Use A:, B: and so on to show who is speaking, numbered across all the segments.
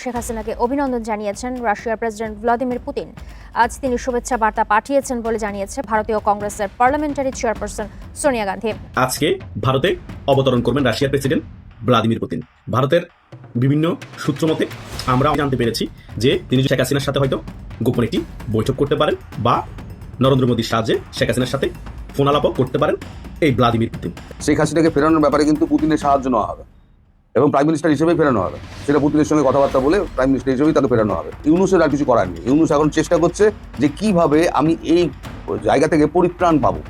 A: শেখ হাসিনাকে অভিনন্দন জানিয়েছেন রাশিয়ার প্রেসিডেন্ট ভ্লাদিমির পুতিন। আজ তিনি শুভেচ্ছা বার্তা পাঠিয়েছেন বলে জানিয়েছে ভারতীয় কংগ্রেসের পার্লামেন্টারি চেয়ারপারসন সোনিয়া গান্ধী।
B: আজকে ভারতে অবতরণ করবেন রাশিয়ার প্রেসিডেন্ট ভ্লাদিমির পুতিন। ভারতের বিভিন্ন সূত্র মতে আমরা জানতে পেরেছি যে তিনি শেখ হাসিনার সাথে হয়তো গোপন একটি বৈঠক করতে পারেন বা নরেন্দ্র মোদীর সাহায্যে শেখ হাসিনার সাথে ফোন আলাপও করতে পারেন এই ভ্লাদিমির পুতিন।
C: শেখ হাসিনাকে ফেরানোর ব্যাপারে কিন্তু পুতিনের সাহায্য নেওয়া হবে। এবং প্রাইম মিনিস্টার হিসেবেই ফেরানো হবে। সেটা পুতিনের সঙ্গে কথাবার্তা বলে প্রাইম মিনিস্টার হিসেবেই তাকে ফেরানো হবে। ইউনুসের আর কিছু করার নেই। ইউনুস এখন চেষ্টা করছে যে কীভাবে আমি এই জায়গা থেকে পরিত্রাণ পাবো।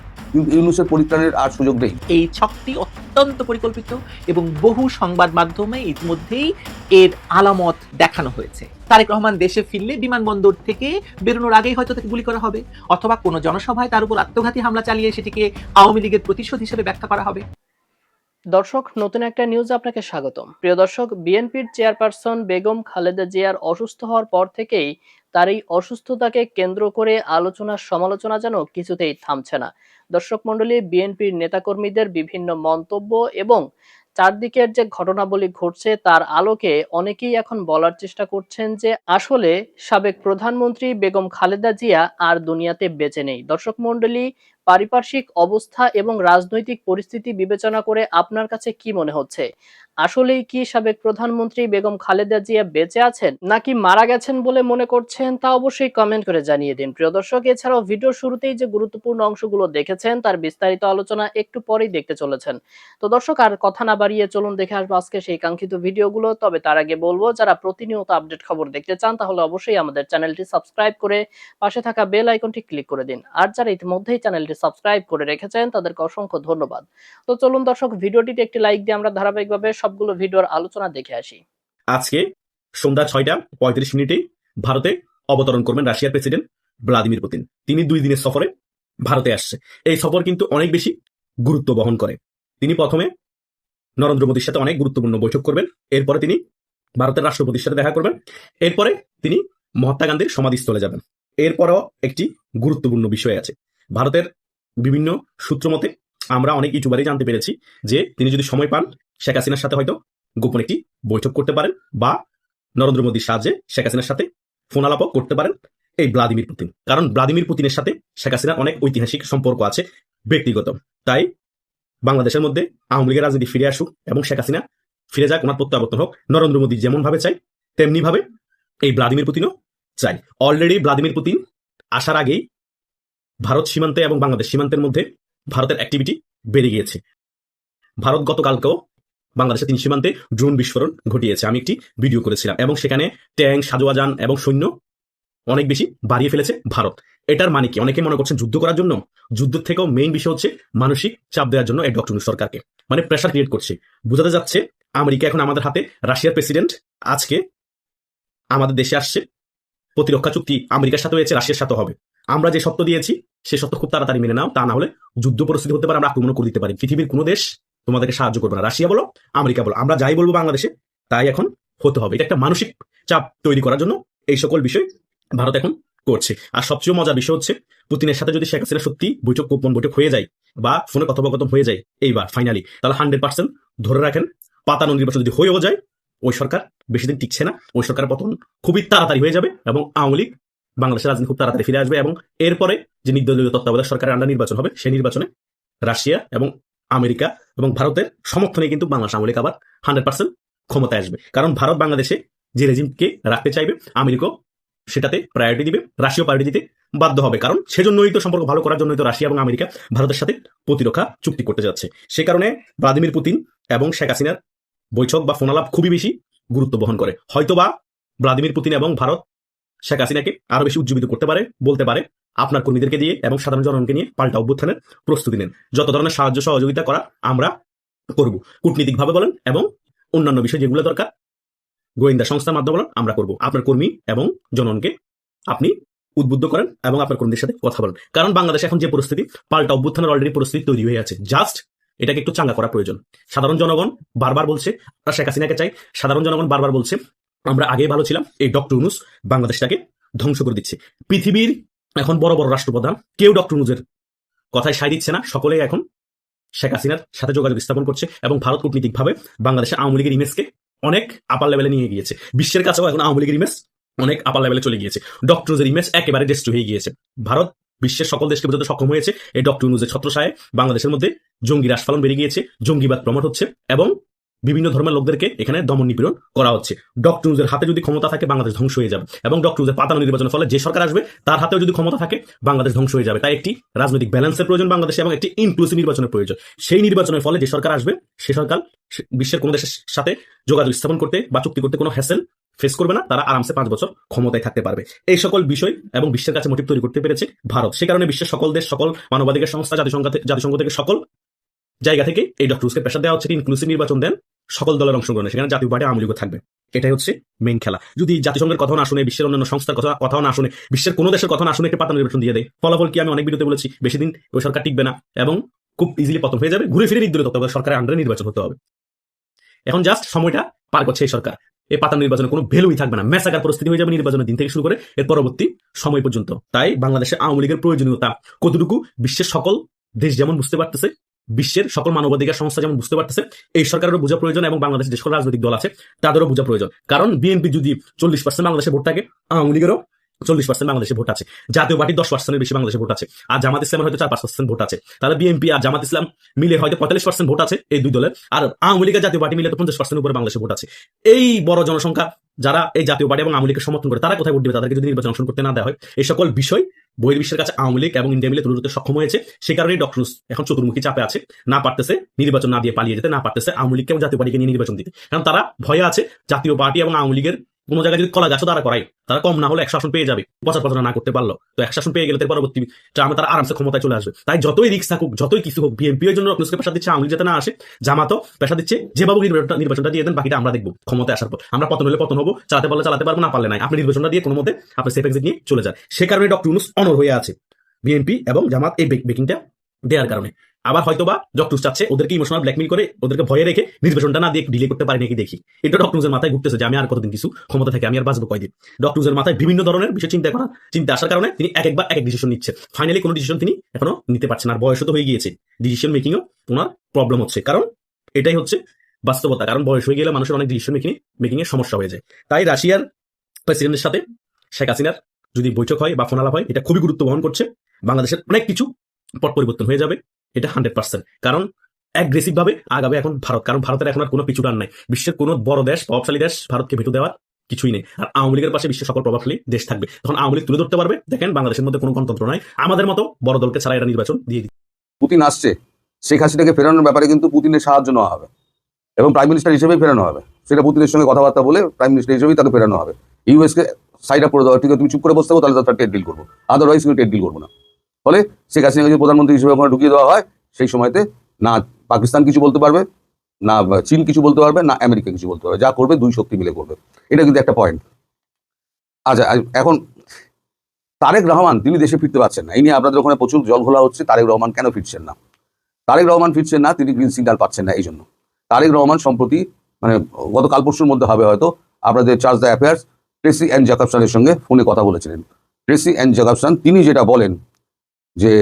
C: ইউনুসের পরিত্রাণের আর সুযোগ নেই।
D: এই ছকটি অত্যন্ত পরিকল্পিত এবং বহু সংবাদ মাধ্যমে ইতিমধ্যেই এর আলামত দেখানো হয়েছে। তারেক রহমান দেশে ফিরলে বিমানবন্দর থেকে বেরোনোর আগেই হয়তো তাকে গুলি করা হবে, অথবা কোনো জনসভায় তার উপর আত্মঘাতী হামলা চালিয়ে সেটিকে আওয়ামী লীগের প্রতিশোধ হিসেবে ব্যাখ্যা করা হবে।
E: দর্শক, নতুন একটা নিউজ আপনাকে স্বাগতম। প্রিয় দর্শক, বিএনপির চেয়ারপারসন বেগম খালেদা জিয়ার অসুস্থ হওয়ার পর থেকেই তার এই অসুস্থতাকে কেন্দ্র করে আলোচনা, সমালোচনা যেন কিছুতেই থামছে না। দর্শক মণ্ডলী, বিএনপির নেতাকর্মীদের বিভিন্ন মন্তব্য এবং চারদিকের যে ঘটনাবলী ঘটছে তার আলোকে অনেকেই এখন বলার চেষ্টা করছেন যে আসলে সাবেক প্রধানমন্ত্রী বেগম খালেদা জিয়া আর দুনিয়াতে বেঁচে নেই। দর্শক মণ্ডলী পারিপার্শ্বিক অবস্থা এবং রাজনৈতিক পরিস্থিতি বিবেচনা করে আপনার কাছে কি মনে হচ্ছে? আসলেই কি সাবেক প্রধানমন্ত্রী বেগম খালেদা জিয়া বেঁচে আছেন নাকি মারা গেছেন বলে মনে করছেন তা অবশ্যই কমেন্ট করে জানিয়ে দিন। প্রিয় দর্শক, এছাড়াও ভিডিওর শুরুতেই যে গুরুত্বপূর্ণ অংশগুলো দেখেছেন, তার বিস্তারিত আলোচনা একটু পরেই দেখতে চলেছেন। তো দর্শক, আর কথা না বাড়িয়ে চলুন দেখে আসব আজকে সেই কাঙ্ক্ষিত ভিডিওগুলো তবে তার আগে বলব, যারা প্রতিনিয়ত আপডেট খবর দেখতে চান, তাহলে অবশ্যই আমাদের চ্যানেলটি সাবস্ক্রাইব করে পাশে থাকা বেল আইকনটি ক্লিক করে দিন। আর যারা ইতিমধ্যেই চ্যানেলটি সাবস্ক্রাইব করে রেখেছেন, তাদেরকে অসংখ্য ধন্যবাদ। তো চলুন দর্শক ভিডিওটিতে একটি লাইক দিয়ে আমরা ধারাবাহিকভাবে সবগুলো ভিডিওর আলোচনা দেখে আসি।
B: আজকে সন্ধ্যা ছয়টা পঁয়ত্রিশ মিনিটে ভারতে অবতরণ করবেন রাশিয়ার প্রেসিডেন্ট ভ্লাদিমির পুতিন। তিনি দুই দিনের সফরে ভারতে আসছে। এই সফর কিন্তু অনেক বেশি গুরুত্ব বহন করে। তিনি প্রথমে নরেন্দ্র মোদীর সাথে অনেক গুরুত্বপূর্ণ বৈঠক করবেন। এরপরে তিনি ভারতের রাষ্ট্রপতির সাথে দেখা করবেন। এরপরে তিনি মহাত্মা গান্ধীর সমাধিস্থলে যাবেন। এরপরও একটি গুরুত্বপূর্ণ বিষয় আছে। ভারতের বিভিন্ন সূত্র মতে আমরা অনেক ইউটিউবারই জানতে পেরেছি যে তিনি যদি সময় পান শেখ হাসিনার সাথে হয়তো গোপন একটি বৈঠক করতে পারেন বা নরেন্দ্র মোদীর সাহায্যে শেখ হাসিনার সাথে ফোন আলাপও করতে পারেন এই ভ্লাদিমির পুতিন। কারণ ভ্লাদিমির পুতিনের সাথে শেখ হাসিনার অনেক ঐতিহাসিক সম্পর্ক আছে, ব্যক্তিগত। তাই বাংলাদেশের মধ্যে আওয়ামী লীগের রাজনীতি ফিরে আসুক এবং শেখ হাসিনা ফিরে যাক, ওনার প্রত্যাবর্তন হোক, নরেন্দ্র মোদী যেমন ভাবে চাই তেমনি ভাবে এই ভ্লাদিমির পুতিনও চাই অলরেডি ভ্লাদিমির পুতিন আসার আগেই ভারত সীমান্তে এবং বাংলাদেশ সীমান্তের মধ্যে ভারতের অ্যাক্টিভিটি বেড়ে গিয়েছে। ভারত গতকালকেও বাংলাদেশের তিন সীমান্তে ড্রোন বিস্ফোরণ ঘটিয়েছে। আমি একটি ভিডিও করেছিলাম এবং সেখানে ট্যাঙ্ক সাজোয়াজান এবং সৈন্য অনেক বেশি বাড়িয়ে ফেলেছে ভারত। এটার মানে কি? অনেকে মনে করছেন যুদ্ধ করার জন্য? যুদ্ধের থেকেও মেইন বিষয় হচ্ছে মানসিক চাপ দেওয়ার জন্য এই ডক্টর সরকারকে। মানে প্রেশার ক্রিয়েট করছে। বোঝাতে যাচ্ছে আমেরিকা এখন আমাদের হাতে রাশিয়ার প্রেসিডেন্ট আজকে আমাদের দেশে আসছে। প্রতিরক্ষা চুক্তি আমেরিকার সাথে হয়েছে, রাশিয়ার সাথে হবে। আমরা যে সত্য দিয়েছি, সে সত্য খুব তাড়াতাড়ি মেনে নাও। তা না হলে যুদ্ধ পরিস্থিতি হতে পারে, আমরা আক্রমণ করে দিতে পারি। পৃথিবীর কোনো দেশ তোমাদেরকে সাহায্য করবে না। রাশিয়া বলো, আমেরিকা বলো, আমরা যাই বলব বাংলাদেশে, তাই এখন হতে হবে। এটা একটা মানসিক চাপ তৈরি করার জন্য এই সকল বিষয় ভারত এখন করছে। আর সবচেয়ে মজার বিষয় হচ্ছে, পুতিনের সাথে যদি শেখ হাসিনা সত্যি বৈঠক, গোপন বৈঠক হয়ে যায় বা ফোনে কথোপকথন হয়ে যায়, এইবার ফাইনালি তাহলে হান্ড্রেড পার্সেন্ট ধরে রাখেন। পাতানো নির্বাচন যদি হয়েও যায়, ওই সরকার বেশি দিন টিকছে না, ওই সরকার পতন খুবই তাড়াতাড়ি হয়ে যাবে এবং আওয়ামী লীগ বাংলাদেশের রাজনীতি খুব তাড়াতাড়ি ফিরে আসবে এবং এরপরে যে নির্দলীয় তত্ত্বাবধায়ক সরকারের আন্ডার নির্বাচন হবে, সেই নির্বাচনে রাশিয়া এবং আমেরিকা এবং ভারতের সমর্থনে কিন্তু বাংলাদেশ লীগ আবার হান্ড্রেড পার্সেন্ট ক্ষমতায় আসবে। কারণ ভারত বাংলাদেশে যে রেজিমকে রাখতে চাইবে, আমেরিকাও সেটাতে প্রায়োরিটি দিবে, রাশিয়াও প্রায়োরিটি দিতে বাধ্য হবে। কারণ সেজন্যই তো সম্পর্ক ভালো করার জন্যই তো রাশিয়া এবং আমেরিকা ভারতের সাথে প্রতিরক্ষা চুক্তি করতে যাচ্ছে। সে কারণে ভ্লাদিমির পুতিন এবং শেখ হাসিনার বৈঠক বা ফোনালাপ খুবই বেশি গুরুত্ব বহন করে। হয়তোবা ভ্লাদিমির পুতিন এবং ভারত শেখ হাসিনাকে আরও বেশি উজ্জীবিত করতে পারে, বলতে পারে, আপনার কর্মীদেরকে দিয়ে এবং সাধারণ জনগণকে নিয়ে পাল্টা অভ্যুত্থানের প্রস্তুতি নেন। যত ধরনের সাহায্য সহযোগিতা করা আমরা করব, কূটনীতিকভাবে বলেন এবং অন্যান্য বিষয় যেগুলো দরকার, গোয়েন্দা সংস্থার মাধ্যমে বলেন, আমরা করব। আপনার কর্মী এবং জনগণকে আপনি উদ্বুদ্ধ করেন এবং আপনার কর্মীদের সাথে কথা বলেন। কারণ বাংলাদেশ এখন যে পরিস্থিতি, পাল্টা অভ্যুত্থানের অলরেডি পরিস্থিতি তৈরি হয়ে আছে। জাস্ট এটাকে একটু চাঙ্গা করা প্রয়োজন। সাধারণ জনগণ বারবার বলছে আমরা শেখ হাসিনাকে চাই। সাধারণ জনগণ বারবার বলছে আমরা আগে ভালো ছিলাম। এই ডক্টর ইউনুস বাংলাদেশটাকে ধ্বংস করে দিচ্ছে। পৃথিবীর এখন বড় বড় রাষ্ট্রপ্রধান কেউ ডক্টর ইউনুসের কথায় সাই দিচ্ছে না। সকলেই এখন শেখ হাসিনার সাথে যোগাযোগ স্থাপন করছে এবং ভারত কূটনীতিকভাবে বাংলাদেশের আওয়ামী লীগের ইমেজকে অনেক আপার লেভেলে নিয়ে গিয়েছে। বিশ্বের কাছেও এখন আওয়ামী লীগের ইমেজ অনেক আপার লেভেলে চলে গিয়েছে। ডক্টরজের ইমেজ একেবারে ডেস্ট হয়ে গিয়েছে। ভারত বিশ্বের সকল দেশকে বোঝাতে সক্ষম হয়েছে। এই ডক্টর ইউনুজের ছত্রসায় বাংলাদেশের মধ্যে জঙ্গি রাসফলন বেড়ে গিয়েছে। জঙ্গিবাদ প্রমোট হচ্ছে এবং বিভিন্ন ধর্মের লোকদেরকে এখানে দমন নিপীড়ন করা হচ্ছে। ডক্টর ইউনুজের হাতে যদি ক্ষমতা থাকে, বাংলাদেশ ধ্বংস হয়ে যাবে। এবং ডক্টর ইউনুজের পাতানো নির্বাচনের ফলে যে সরকার আসবে, তার হাতেও যদি ক্ষমতা থাকে, বাংলাদেশ ধ্বংস হয়ে যাবে। তাই একটি রাজনৈতিক ব্যালেন্সের প্রয়োজন বাংলাদেশে এবং একটি ইনক্লুসিভ নির্বাচনের প্রয়োজন। সেই নির্বাচনের ফলে যে সরকার আসবে, সে সরকার বিশ্বের কোনো দেশের সাথে যোগাযোগ স্থাপন করতে বা চুক্তি করতে কোনো হ্যাসেল ফেস করবে না। তারা আরামসে পাঁচ বছর ক্ষমতায় থাকতে পারবে। এই সকল বিষয় এবং বিশ্বের কাছে মোটিভ তৈরি করতে পেরেছে ভারত। সে কারণে বিশ্বের সকল দেশ, সকল মানবাধিকার সংস্থা, জাতিসংঘ জাতিসংঘ থেকে সকল জায়গা থেকে এই ডক্টর ডক্টরসকে প্রেশার দেওয়া হচ্ছে। ইনক্লুসিভ নির্বাচন দেন সকল দলের অংশগ্রহণে, সেখানে জাতীয় পার্টি আওয়ামী লীগও থাকবে। এটাই হচ্ছে মেইন খেলা। যদি জাতিসংঘের কথা না শুনে, বিশ্বের অন্যান্য সংস্থার কথা কথাও না শুনে, বিশ্বের কোনো দেশের কথা না শুনে একটা পাতা নির্বাচন দিয়ে দেয়, ফলাফল কি আমি অনেক ভিডিওতে বলেছি, বেশি দিন ওই সরকার টিকবে না এবং খুব ইজিলি পতন হয়ে যাবে, ঘুরে ফিরে নির্দলীয় তত্ত্বাবধায়ক সরকারের আন্ডারে নির্বাচন হতে হবে। এখন জাস্ট সময়টা পার করছে এই সরকার। এই পাতা নির্বাচনে কোনো ভ্যালুই থাকবে না। মেসাকার পরিস্থিতি হয়ে যাবে নির্বাচনের দিন থেকে শুরু করে এর পরবর্তী সময় পর্যন্ত। তাই বাংলাদেশে আওয়ামী লীগের প্রয়োজনীয়তা কতটুকু বিশ্বের সকল দেশ যেমন বুঝতে পারতেছে বিশ্বের সকল মানবাধিকার সংস্থা যেমন বুঝতে পারতেছে এই সরকারেরও বোঝা প্রয়োজন এবং বাংলাদেশ যে সকল রাজনৈতিক দল আছে, তাদেরও বোঝা প্রয়োজন। কারণ বিএনপি যদি চল্লিশ পার্সেন্ট বাংলাদেশে ভোট থাকে, আওয়ামী লীগেরও চল্লিশ পার্সেন্ট বাংলাদেশে ভোট আছে, জাতীয় পার্টি দশ পার্সেন্টের বেশি বাংলাদেশে ভোট আছে, আর জামাত ইসলামের হয়তো চার পাঁচ পার্সেন্ট ভোট আছে। তাহলে বিএনপি আর জামাত ইসলাম মিলে হয়তো পঁয়তাল্লিশ পার্সেন্ট ভোট আছে এই দুই দলের, আর আওয়ামী লীগের জাতীয় পার্টি মিলে তো পঞ্চাশ পার্সেন্ট উপরে বাংলাদেশে ভোট আছে। এই বড় জনসংখ্যা যারা এই জাতীয় পার্টি এবং আওয়ামী লীগকে সমর্থন করে, তারা কোথায় ভোট দিবে? তাদেরকে যদি নির্বাচন অংশগ্রহণ করতে না দেওয়া হয়, এই সকল বিষয় বহির্বিশ্বের কাছে আওয়ামী লীগ এবং ইন্ডিয়া মিলে তুলে ধরতে সক্ষম হয়েছে, সে কারণেই ডক্টর এখন চতুর্মুখী চাপে আছে, না পারতেছে নির্বাচন না দিয়ে পালিয়ে যেতে, না পারতেছে আওয়ামী লীগকে এবং জাতীয় পার্টিকে নিয়ে নির্বাচন দিতে। কারণ তারা ভয়ে আছে জাতীয় পার্টি এবং আওয়ামী লীগের কোনো জায়গায় যদি কলা গাছও তারা করাই তারা কম না হলে একশো আসন পেয়ে যাবে। প্রচার প্রচারণা না করতে পারল। তো একশো আসন পেয়ে গেলে তার পরবর্তী ট্রামে তারা আরামসে ক্ষমতায় চলে আসবে। তাই যতই রিক্স থাকুক, যতই কিছু হোক, বিএনপি এর জন্য ডক্টরকে পেশা দিচ্ছে, আওয়ামী যাতে না আসে, জামাতও পেশা দিচ্ছে যেভাবে নির্বাচনটা নির্বাচনটা দিয়ে দেন, বাকিটা আমরা দেখব ক্ষমতায় আসার পর। আমরা পতন হলে পতন হব, চালাতে পারলে চালাতে পারব, না পারলে নাই। আপনি নির্বাচনটা দিয়ে কোনো মধ্যে আপনি সেফ এক্সিট নিয়ে চলে যান। সে কারণে ডক্টর ইউনুস অনর হয়ে আছে। বিএনপি এবং জামাত এই বেকিংটা দেওয়ার কারণে। আবার হয়তোবা ডক্টর চাচ্ছে ওদেরকে ইমোশনাল ব্ল্যাকমেল করে, ওদেরকে ভয়ে রেখে নির্বাচনটা না দিয়ে ডিলে করতে পারি নাকি দেখি। এটা ডক্টরদের মাথায় ঘুরতেছে যে আমি আর কতদিন কিছু ক্ষমতা থেকে আমি আর বাঁচবো কয়দিন। ডক্টরদের মাথায় বিভিন্ন ধরনের বিষয় চিন্তা করা চিন্তা আসার কারণে তিনি এক একবার এক এক ডিসিশন নিচ্ছে। ফাইনালি কোনো ডিসিশন তিনি এখনও নিতে পারছেন আর বয়সও তো হয়ে গিয়েছে। ডিসিশন মেকিংও ওনার প্রবলেম হচ্ছে। কারণ এটাই হচ্ছে বাস্তবতা। কারণ বয়স হয়ে গেলে মানুষের অনেক ডিসিশন মেকিং মেকিং এর সমস্যা হয়ে যায়। তাই রাশিয়ার প্রেসিডেন্টের সাথে শেখ হাসিনার যদি বৈঠক হয় বা ফোন আলাপ হয়, এটা খুবই গুরুত্ব বহন করছে। বাংলাদেশের অনেক কিছু পট পরিবর্তন হয়ে যাবে। এটা হান্ড্রেড পার্সেন্ট কারণ অ্যাগ্রেসিভ ভাবে আগাবে এখন ভারত। কারণ ভারতের এখন আর কোনো পিছুটান নাই। বিশ্বের কোনো বড় দেশ, প্রভাবশালী দেশ ভারতকে ভেতু দেওয়ার কিছুই নেই। আর আওয়ামী লীগের পাশে বিশ্বের সকল প্রভাবশালী দেশ থাকবে। তখন আওয়ামী লীগ তুলে ধরতে পারবে? দেখেন, বাংলাদেশের মধ্যে কোনো গণতন্ত্র নাই। আমাদের মতো বড় দলকে ছাড়া এটা নির্বাচন দিয়ে দিচ্ছে
C: পুতিন আসছে। শেখ হাসিনাকে ফেরানোর ব্যাপারে কিন্তু পুতিনের সাহায্য নেওয়া হবে। এবং প্রাইম মিনিস্টার হিসেবেই ফেরানো হবে। সেটা পুতিনের সঙ্গে কথাবার্তা বলে প্রাইম মিনিস্টার হিসেবেই তাকে ফেরানো হবে। ইউএসকে সাইড আপ করে দেওয়া। ঠিক আছে, তুমি চুপ করে বসতে হবে তাহলে তার টেট ডিল করব। আদারওয়াইজ তুমি টেট ডিল করব না। ফলে শেখ হাসিনাকে যদি প্রধানমন্ত্রী হিসেবে ওখানে ঢুকিয়ে দেওয়া হয়, সেই সময়তে না পাকিস্তান কিছু বলতে পারবে, না চীন কিছু বলতে পারবে, না আমেরিকা কিছু বলতে পারবে। যা করবে, দুই শক্তি মিলে করবে। এটা কিন্তু একটা পয়েন্ট আচ্ছা এখন তারেক রহমান, তিনি দেশে ফিরতে পারছেন না। এই নিয়ে আপনাদের ওখানে প্রচুর জল ঘোলা হচ্ছে, তারেক রহমান কেন ফিরছেন না? তারেক রহমান ফিরছেন না, তিনি গ্রিন সিগন্যাল পাচ্ছেন না এই জন্য তারেক রহমান সম্প্রতি মানে গত কাল পরশুর মধ্যে হবে হয়তো, আপনাদের charge d' affaires Tracy and জাকাবসানের সঙ্গে ফোনে কথা বলেছিলেন। ট্রেসি অ্যান্ড জ্যাকবসন তিনি যেটা বলেন যে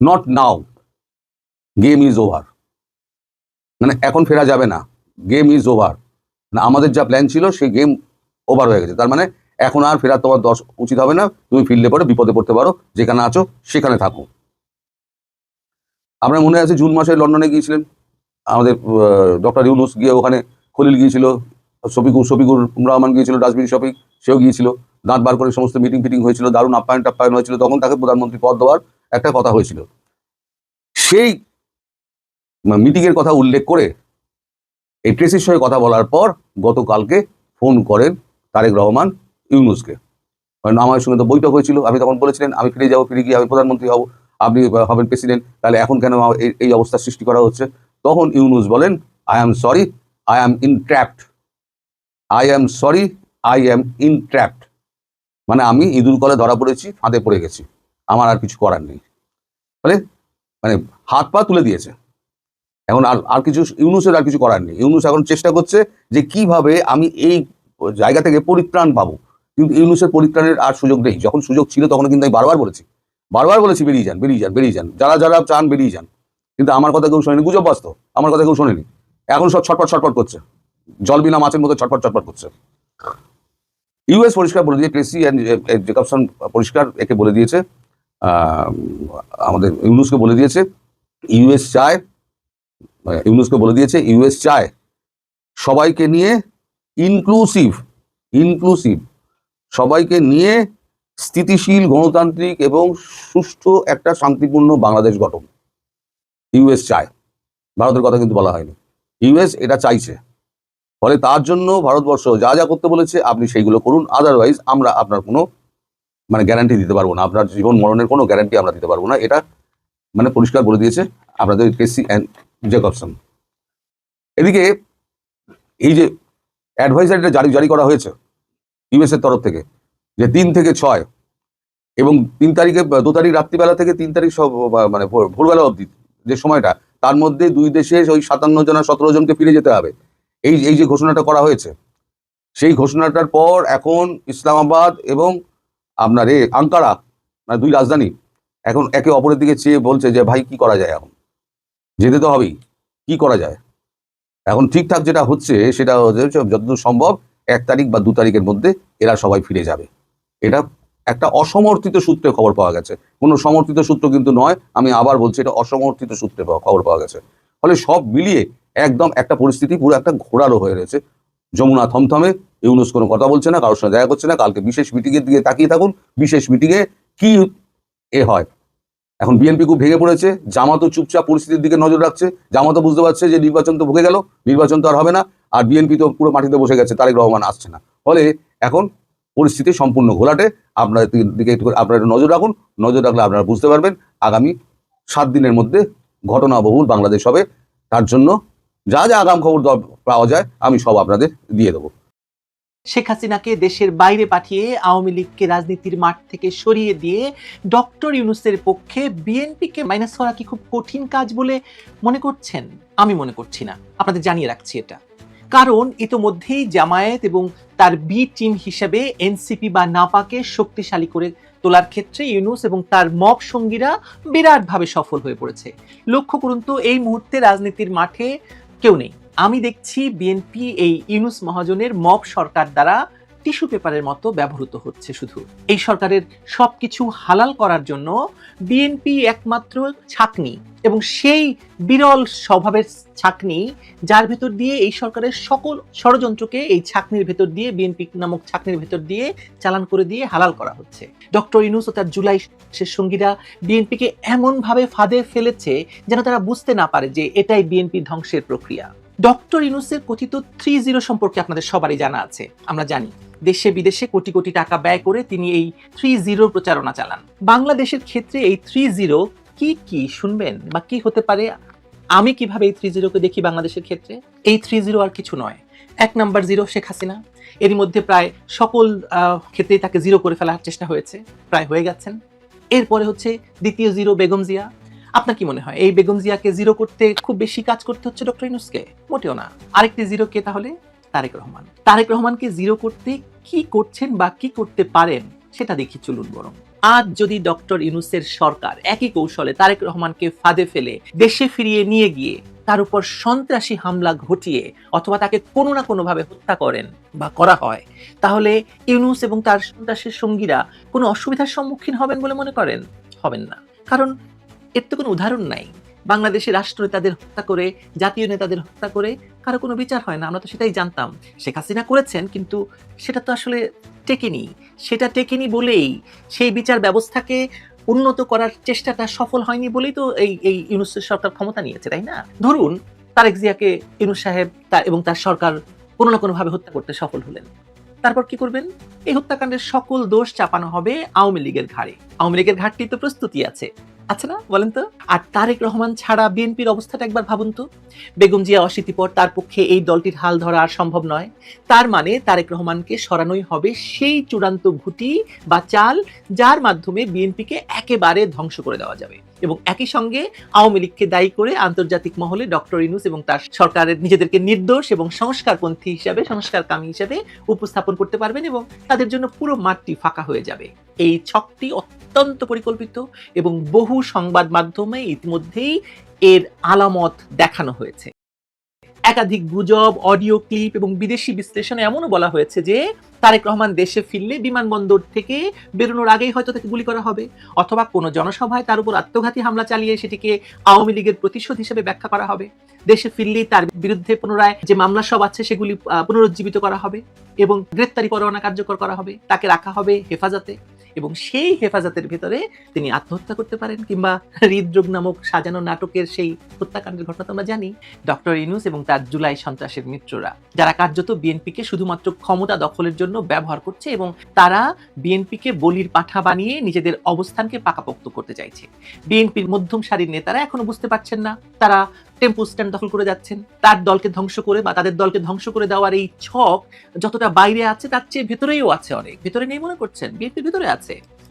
C: not now game is over মানে এখন ফেরা যাবে না গেম ইজ ওভার না, আমাদের যা প্ল্যান ছিল সেই গেম ওভার হয়ে গেছে। তার মানে এখন আর ফেরা তোমার দশ উচিত হবে না, তুমি ফিরলে পরে বিপদে পড়তে পারো, যেখানে আছো সেখানে থাকো। আপনার মনে আছে জুন মাসে লন্ডনে গিয়েছিলেন? আমাদের ডক্টর ইউনুস গিয়ে ওখানে খলিল গিয়েছিল, শফিকুর শফিকুর রহমান গিয়েছিল, ডাস্টবিন শফিক, সেও গিয়েছিল। দাঁত বার করে সমস্ত মিটিং ফিটিং হয়েছিল, দারুণ আপ্যায়ন টাপ্যায়ন হয়েছিল, তখন তাকে প্রধানমন্ত্রী পদ দেওয়ার একটা কথা হয়েছিল। সেই মিটিংয়ের কথা উল্লেখ করে এই ট্রেসির সঙ্গে কথা বলার পর গতকালকে ফোন করেন তারেক রহমান ইউনুসকে। কারণ আমার সঙ্গে তো বৈঠক হয়েছিল, আপনি তখন বলেছিলেন, আমি ফিরে যাব, ফিরে গিয়ে আমি প্রধানমন্ত্রী হব, আপনি হবেন প্রেসিডেন্ট তাহলে এখন কেন এই- এই অবস্থা সৃষ্টি করা হচ্ছে? তখন ইউনুস বলেন I am sorry I am entrapped I am sorry I am entrapped মানে আমি ইঁদুর কলে ধরা পড়েছি, ফাঁদে পড়ে গেছি। আমার আর কিছু করার নেই। মানে মানে হাত পা তুলে দিয়েছে। এখন আর আর কিছু, ইউনুসের আর কিছু করার নেই। ইউনুস এখন চেষ্টা করছে যে কীভাবে আমি এই জায়গা থেকে পরিত্রাণ পাবো। কিন্তু ইউনুসের পরিত্রাণের আর সুযোগ নেই। যখন সুযোগ ছিল তখন কিন্তু আমি বারবার বলেছি। বারবার বলেছি, বেরিয়ে যান বেরিয়ে যান বেরিয়ে যান। যারা যারা চান বেরিয়ে যান। কিন্তু আমার কথা কেউ শোনেনি। গুজব বাস্তব আমার কথা কেউ শোনেনি। এখন সব ছটপট ছটপট করছে। জল বিনা মাছের মতো ছটফট ছটফট করছে। ইউএস পরিষ্কার বলে দিয়ে ক্রেসি অ্যান্ড জেকবসন পরিষ্কার একে বলে দিয়েছে আমাদের ইউনুসকে বলে দিয়েছে, ইউএস চায় ইউনুসকে বলে দিয়েছে, ইউএস চায় সবাইকে নিয়ে ইনক্লুসিভ ইনক্লুসিভ সবাইকে নিয়ে স্থিতিশীল, গণতান্ত্রিক এবং সুষ্ঠু একটা শান্তিপূর্ণ বাংলাদেশ গঠন। ইউএস চায়। ভারতের কথা কিন্তু বলা হয়নি। ইউএস এটা চাইছে। ফলে তার জন্য ভারতবর্ষ যা যা করতে বলেছে, আপনি সেইগুলো করুন। আদারওয়াইজ আমরা আপনার কোনো মানে গ্যারান্টি দিতে পারব না। আপনার জীবন মরণের কোনো গ্যারান্টি আমরা দিতে পারব না। এটা মানে পরিষ্কার বলে দিয়েছে আপনাদের কেসি অ্যান্ড জেকবসন এদিকে এই যে অ্যাডভাইজারিটা জারি জারি করা হয়েছে ইউএস এর তরফ থেকে, যে তিন থেকে ছয় এবং তিন তারিখে, দু তারিখ রাত্রিবেলা থেকে তিন তারিখ সব মানে ভোর- ভোরবেলা অবধি যে সময়টা, তার মধ্যে দুই দেশে ওই সাতান্ন জন সতেরো জনকে ফিরে যেতে হবে। এই এই যে ঘোষণাটা করা হয়েছে, সেই ঘোষণাটার পর এখন ইসলামাবাদ এবং আপনার এ আঙ্কারা মানে দুই রাজধানী, এখন একে অপরের দিকে চেয়ে বলছে যে, ভাই, কি করা যায় এখন? যেতে তো হবেই, কি করা যায়? এখন ঠিকঠাক যেটা হচ্ছে, সেটা হচ্ছে যতদূর সম্ভব এক তারিখ বা দু তারিখের মধ্যে এরা সবাই ফিরে যাবে। এটা একটা অসমর্থিত সূত্রে খবর পাওয়া গেছে। কোনো সমর্থিত সূত্র কিন্তু নয়, আমি আবার বলছি এটা অসমর্থিত সূত্রে খবর পাওয়া গেছে। ফলে সব মিলিয়ে একদম একটা পরিস্থিতি পুরো একটা ঘোরারও হয়ে রয়েছে। যমুনা থমথমে, ইউনুস কোনো কথা বলছে না, কারোর সঙ্গে দেখা করছে না, কালকে বিশেষ মিটিংয়ের দিকে তাকিয়ে থাকুন, বিশেষ মিটিংয়ে কি এ হয়। এখন বিএনপি খুব ভেঙে পড়েছে, জামাতও চুপচাপ পরিস্থিতির দিকে নজর রাখছে, জামাতও বুঝতে পারছে যে নির্বাচন তো ভুগে গেল, নির্বাচন তো আর হবে না, আর বিএনপি তো পুরো মাটিতে বসে গেছে, তারেক রহমান আসছে না। ফলে এখন পরিস্থিতি সম্পূর্ণ ঘোলাটে, আপনার দিকে একটু আপনারা একটু নজর রাখুন, নজর রাখলে আপনারা বুঝতে পারবেন, আগামী সাত দিনের মধ্যে ঘটনাবহুল বাংলাদেশ হবে, তার জন্য যা যা আগাম খবর পাওয়া যায়, আমি সব আপনাদের দিয়ে দেবো।
D: শেখ হাসিনাকে দেশের বাইরে পাঠিয়ে আওয়ামী লীগকে রাজনীতির মাঠ থেকে সরিয়ে দিয়ে ডক্টর ইউনুসের পক্ষে বিএনপিকে মাইনাস করা কি খুব কঠিন কাজ বলে মনে করছেন? আমি মনে করছি না। আপনাদের জানিয়ে রাখছি এটা। কারণ ইতোমধ্যেই জামায়াত এবং তার বি টিম হিসেবে এনসিপি বা নাপাকে শক্তিশালী করে তোলার ক্ষেত্রে ইউনুস এবং তার মব সঙ্গীরা বিরাটভাবে সফল হয়ে পড়েছে। লক্ষ্য করুন তো, এই মুহূর্তে রাজনীতির মাঠে কেউ নেই। আমি দেখছি বিএনপি এই ইউনুস মহাজনের মব সরকার দ্বারা টিস্যু পেপারের মতো ব্যবহৃত হচ্ছে শুধু। এই সরকারের সবকিছু হালাল করার জন্য বিএনপি একমাত্র ছাকনি এবং সেই বিরল স্বভাবের ছাকনি যার ভেতর দিয়ে এই সরকারের সকল ষড়যন্ত্রকে এই ছাকনির ভেতর দিয়ে বিএনপি নামক ছাকনির ভেতর দিয়ে চালান করে দিয়ে হালাল করা হচ্ছে। ডক্টর ইনুস ও তার জুলাই শেষ সঙ্গীরা বিএনপিকে এমনভাবে ফাঁদে ফেলেছে যেন তারা বুঝতে না পারে যে এটাই বিএনপি ধ্বংসের প্রক্রিয়া। ডক্টর ইউনুসের কথিত থ্রি জিরো সম্পর্কে আপনাদের সবারই জানা আছে। আমরা জানি, দেশে বিদেশে কোটি কোটি টাকা ব্যয় করে তিনি এই থ্রি জিরো প্রচারণা চালান। বাংলাদেশের ক্ষেত্রে এই থ্রি জিরো কি কি শুনবেন বা কি হতে পারে? আমি কীভাবে এই থ্রি জিরোকে দেখি বাংলাদেশের ক্ষেত্রে? এই থ্রি জিরো আর কিছু নয়। এক নাম্বার জিরো শেখ হাসিনা। এরই মধ্যে প্রায় সকল ক্ষেত্রেই তাকে জিরো করে ফেলার চেষ্টা হয়েছে। প্রায় হয়ে গেছেন। এরপরে হচ্ছে দ্বিতীয় জিরো বেগম জিয়া। আপনার কি মনে হয়? এই বেগম জিয়াকে জিরো করতে খুব বেশি কাজ করতে হচ্ছে ডক্টর ইনুসকে মোটেও না। আরেকটি জিরো কে তাহলে তারেক রহমান। তারেক রহমানকে জিরো করতে কি করছেন বা কি করতে পারেন সেটা দেখি চলুন বরং। আজ যদি ডক্টর ইনুসের সরকার একই কৌশলে তারেক রহমানকে ফাঁদে ফেলে দেশে ফিরিয়ে নিয়ে গিয়ে তার উপর সন্ত্রাসী হামলা ঘটিয়ে অথবা তাকে কোনো না কোনোভাবে হত্যা করেন বা করা হয়, তাহলে ইউনুস এবং তার সন্ত্রাসের সঙ্গীরা কোনো অসুবিধার সম্মুখীন হবেন বলে মনে করেন? হবেন না। কারণ এর তো কোনো উদাহরণ নাই। বাংলাদেশের রাষ্ট্র নেতাদের হত্যা করে, জাতীয় নেতাদের হত্যা করে, কারও কোনো বিচার হয় না, আমরা তো সেটাই জানতাম। শেখ হাসিনা করেছেন, কিন্তু সেটা তো আসলে টেকেনি। সেটা টেকেনি বলেই সেই বিচার ব্যবস্থাকে উন্নত করার চেষ্টাটা সফল হয়নি বলেই তো এই এই ইউনুসের সরকার ক্ষমতা নিয়েছে, তাই না? ধরুন, তারেক জিয়াকে ইউনুস সাহেব তার এবং তার সরকার কোনো না কোনোভাবে হত্যা করতে সফল হলেন। তারপর কি করবেন? এই হত্যাকাণ্ডের সকল দোষ চাপানো হবে আওয়ামী লীগের ঘাড়ে। আওয়ামী লীগের ঘাটটি তো প্রস্তুতি আছে। আছে না, বলেন তো? আর তারেক রহমান ছাড়া বিএনপির অবস্থাটা একবার ভাবুন তো। বেগম জিয়া অশীতিপর তার পক্ষে এই দলটির হাল ধরা আর সম্ভব নয়। তার মানে তারেক রহমানকে সরানোই হবে সেই চূড়ান্ত ঘুটি বা চাল যার মাধ্যমে বিএনপিকে একেবারে ধ্বংস করে দেওয়া যাবে। এবং একই সঙ্গে আওয়ামী লীগকে দায়ী করে আন্তর্জাতিক মহলে ডক্টর ইনুস এবং তার সরকারের নিজেদেরকে নির্দোষ এবং সংস্কারপন্থী হিসাবে, সংস্কারকামী হিসাবে উপস্থাপন করতে পারবেন এবং তাদের জন্য পুরো মাঠটি ফাঁকা হয়ে যাবে। এই ছকটি অত্যন্ত পরিকল্পিত এবং বহু সংবাদ মাধ্যমে ইতিমধ্যেই এর আলামত দেখানো হয়েছে। একাধিক গুজব, অডিও ক্লিপ এবং বিদেশি বিশ্লেষণে এমনও বলা হয়েছে যে তারেক রহমান দেশে ফিরলে বিমানবন্দর থেকে বেরোনোর আগেই হয়তো তাকে গুলি করা হবে, অথবা কোনো জনসভায় তার উপর আত্মঘাতী হামলা চালিয়ে সেটিকে আওয়ামী লীগের প্রতিশোধ হিসেবে ব্যাখ্যা করা হবে। দেশে ফিরলেই তার বিরুদ্ধে পুনরায় যে মামলা সব আছে সেগুলি পুনরুজ্জীবিত করা হবে এবং গ্রেপ্তারি পরোয়ানা কার্যকর করা হবে, তাকে রাখা হবে হেফাজতে। এবং সেই হেফাজতের ভেতরে তিনি আত্মহত্যা করতে পারেন কিংবা হৃদরোগ নামক সাজানো নাটকের সেই হত্যাকাণ্ডের ঘটনা তো আমরা জানি। ডক্টর ইনুস এবং তার জুলাই সন্ত্রাসের মিত্ররা, যারা কার্যত বিএনপিকে শুধুমাত্র ক্ষমতা দখলের জন্য ব্যবহার করছে এবং তারা বিএনপিকে বলির পাঠা বানিয়ে নিজেদের অবস্থানকে পাকাপোক্ত করতে চাইছে। বিএনপির মধ্যম সারির নেতারা এখনও বুঝতে পারছেন না, তারা টেম্পো স্ট্যান্ড দখল করে যাচ্ছেন। তার দলকে ধ্বংস করে বা তাদের দলকে ধ্বংস করে দেওয়ার এই ছক যতটা বাইরে আছে, তার চেয়ে ভেতরেও আছে অনেক। ভেতরে নেই মনে করছেন? বিএনপির ভেতরে আছে।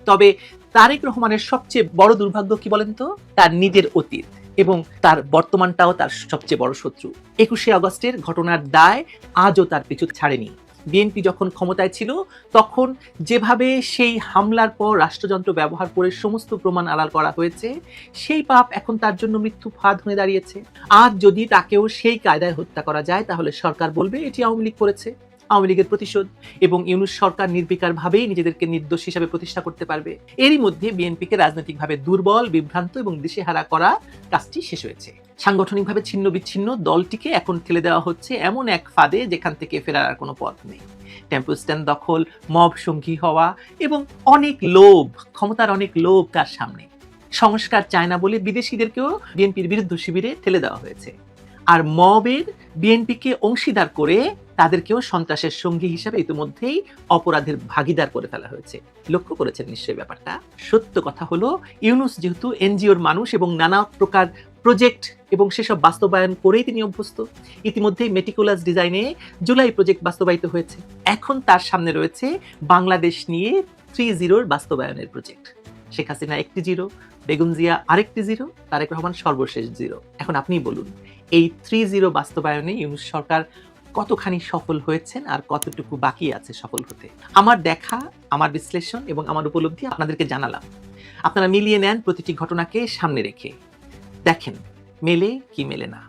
D: তবে তারেক রহমানের সবচেয়ে বড় দুর্ভাগ্য কি বলেন তো? তার নিজের অতীত এবং তার বর্তমানটাও তার সবচেয়ে বড় শত্রু। একুশে আগস্টের ঘটনার দায় আজও তার পিছু ছাড়েনি। বিএনপি যখন ক্ষমতায় ছিল, তখন যেভাবে সেই হামলার পর রাষ্ট্রযন্ত্র ব্যবহার করে সমস্ত প্রমাণ আড়াল করা হয়েছে, সেই পাপ এখন তার জন্য মৃত্যু ফাঁদ হয়ে দাঁড়িয়েছে। আজ যদি তাকেও সেই কায়দায় হত্যা করা যায়, তাহলে সরকার বলবে এটি আওয়ামী লীগ করেছে। আওয়ামী লীগের প্রতিশোধ এবং ইউনুস সরকার নির্বিকারভাবেই নিজেদেরকে নির্দোষ হিসাবে প্রতিষ্ঠা করতে পারবে। এরই মধ্যে বিএনপিকে রাজনৈতিকভাবে দুর্বল, বিভ্রান্ত এবং দিশেহারা করা কাজটি শেষ হয়েছে। সাংগঠনিকভাবে ছিন্ন বিচ্ছিন্ন দলটিকে এখন ঠেলে দেওয়া হচ্ছে এমন এক ফাঁদে যেখান থেকে ফেরার আর কোনো পথ নেই। টেম্পো স্ট্যান্ড দখল, মব সঙ্গী হওয়া এবং অনেক লোভ, ক্ষমতার অনেক লোভ তার সামনে। সংস্কার চায় না বলে বিদেশিদেরকেও বিএনপির বিরুদ্ধ শিবিরে ঠেলে দেওয়া হয়েছে। আর মবের বিএনপিকে অংশীদার করে তাদেরকেও সন্ত্রাসের সঙ্গী হিসাবে ইতিমধ্যেই অপরাধের ভাগিদার করে ফেলা হয়েছে। লক্ষ্য করেছেন নিশ্চয়ই ব্যাপারটা? সত্য কথা হলো, ইউনুস যেহেতু এনজিওর মানুষ এবং নানা প্রকার প্রজেক্ট এবং সেসব বাস্তবায়ন করেই তিনি অভ্যস্ত, ইতিমধ্যেই মেটিকুলাস ডিজাইনে জুলাই প্রজেক্ট বাস্তবায়িত হয়েছে। এখন তার সামনে রয়েছে বাংলাদেশ নিয়ে থ্রি জিরোর বাস্তবায়নের প্রজেক্ট। শেখ হাসিনা একটি জিরো বেগুন জিয়া আরেকটি জিরো, তারেক রহমান সর্বশেষ জিরো। এখন আপনি বলুন, এই থ্রি জিরো বাস্তবায়নে ইউনুস সরকার কতখানি সফল হয়েছেন আর কতটুকু বাকি আছে সফল হতে? আমার দেখা, আমার বিশ্লেষণ এবং আমার উপলব্ধি আপনাদেরকে জানালাম। আপনারা মিলিয়ে নেন প্রতিটি ঘটনাকে সামনে রেখে। দেখেন, মেলে কি মেলে না।